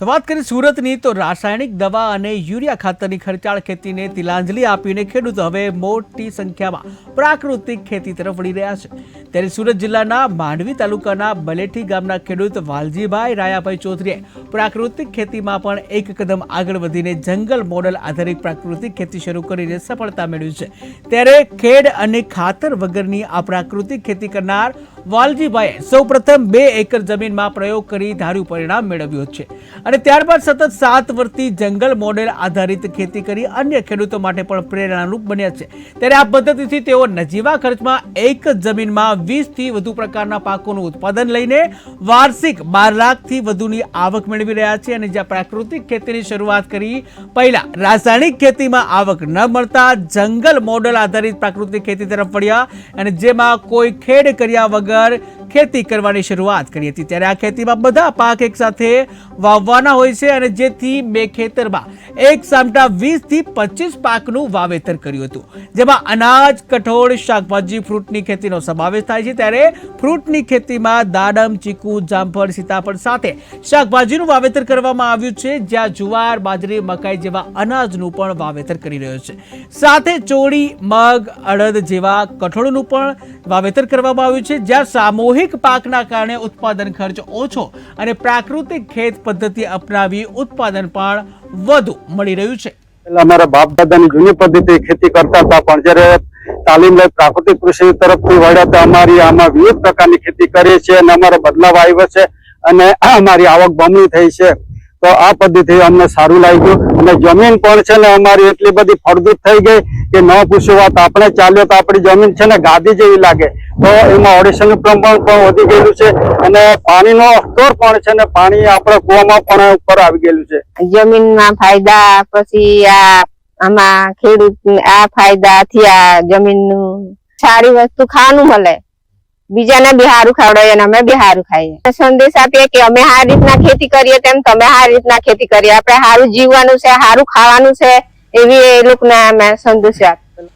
તો વાત કરી સુરતની, તો રાસાયણિક દવા અને યુરિયા ખાતરની ખર્ચાળ ખેતીને તિલાંજલિ આપીને ખેડૂતો હવે મોટી સંખ્યામાં પ્રાકૃતિક ખેતી તરફ વળી રહ્યા છે. ત્યારે સુરત જિલ્લાના માંડવી તાલુકાના બલેઠી ગામના ખેડૂત વાલજીભાઈ રાયાભાઈ ચૌધરીએ પ્રાકૃતિક ખેતીમાં પણ એક કદમ આગળ વધીને જંગલ મોડલ આધારિત પ્રાકૃતિક ખેતી શરૂ કરીને સફળતા મેળવી છે. ત્યારે ખેડ અને ખાતર વગરની આ પ્રાકૃતિક ખેતી કરનાર વાલજીભાઈએ સૌપ્રથમ બે એકર જમીનમાં પ્રયોગ કરી ધાર્યું પરિણામ મેળવ્યું છે. અને ત્યારબાદ સતત સાત વર્ષથી જંગલ મોડેલ આધારિત ખેતી કરી અન્ય ખેડૂતો માટે પણ પ્રેરણારૂપ બન્યા છે. ત્યારે આ પદ્ધતિથી તેઓ નજીવા ખર્ચમાં એક જ જમીનમાં વીસથી વધુ પ્રકારના પાકોનું ઉત્પાદન લઈને વાર્ષિક બાર લાખથી વધુની આવક મેળવી રહ્યા છે અને જ્યાં પ્રાકૃતિક ખેતીની શરૂઆત કરી પહેલા રાસાયણિક ખેતીમાં આવક ન મળતા જંગલ મોડેલ આધારિત પ્રાકૃતિક ખેતી તરફ વળ્યા અને જેમાં કોઈ ખેડ કર્યા વગર সুগার ખેતી કરવાની શરૂઆત કરી હતી. ત્યારે આ ખેતીમાં બધા પાક એકસાથે વાવવાના હોય છે અને જેથી બે ખેતરમાં એક સામટા વીસથી પચીસ પાકનું વાવેતર કર્યું હતું. જેમાં અનાજ, કઠોળ, શાકભાજી, ફ્રૂટની ખેતીનો સમાવેશ થાય છે. ત્યારે ફ્રૂટની ખેતીમાં દાડમ, ચીકુ, જામફળ, સીતાફળ સાથે શાકભાજીનું વાવેતર કરવામાં આવ્યું છે. જ્યાં જુવાર, બાજરી, મકાઈ જેવા અનાજનું પણ વાવેતર કરી રહ્યો છે. સાથે ચોળી, મગ, અડદ જેવા કઠોળનું પણ વાવેતર કરવામાં આવ્યું છે. જ્યાં સામૂહિક પાકના કારણે ઉત્પાદન ખર્ચ ઓછો અને પ્રાકૃતિક ખેત પદ્ધતિ અપનાવી ઉત્પાદન પણ વધુ મળી રહ્યું છે. અમારા બાપ દાદાની જૂની પદ્ધતિ ખેતી કરતા હતા, પણ જ્યારે તાલીમ લઈ પ્રાકૃતિક કૃષિ તરફથી વળ્યા તો અમારી આમાં વિવિધ પ્રકારની ખેતી કરીએ છીએ અને અમારો બદલાવ આવ્યો છે અને અમારી આવક બમણી થઈ છે. તો આ પદ્ધતિ અમને સારું લાગ્યું. અને જમીન પણ છે ને અમારી એટલી બધી ફળદ્રુપ થઈ ગઈ કે ન પૂછ્યું વાત. આપણે ચાલ્યો તો આપણી જમીન છે ને ગાદી જેવી લાગે. તો એમાં ઓડિશનનું પ્રમાણ પણ વધી ગયેલું છે અને પાણીનો સ્તોર પણ છે ને પાણી આપણા કૂવામાં પણ ઉપર આવી ગયેલું છે. જમીનમાં ફાયદા પછી આ આમાં ખેડૂત, આ ફાયદાથી આ જમીનનું સારી વસ્તુ ખાવાનું મળે. બીજાને બિહારું ખવડાવીએ અને અમે બિહારું ખાઈએ. સંદેશ આપીએ કે અમે આ રીતના ખેતી કરીએ તેમ તમે આ રીતના ખેતી કરીએ. આપણે સારું જીવવાનું છે સારું ખાવાનું છે, એવી એ લોકોને અમે સંદેશ આપીએ.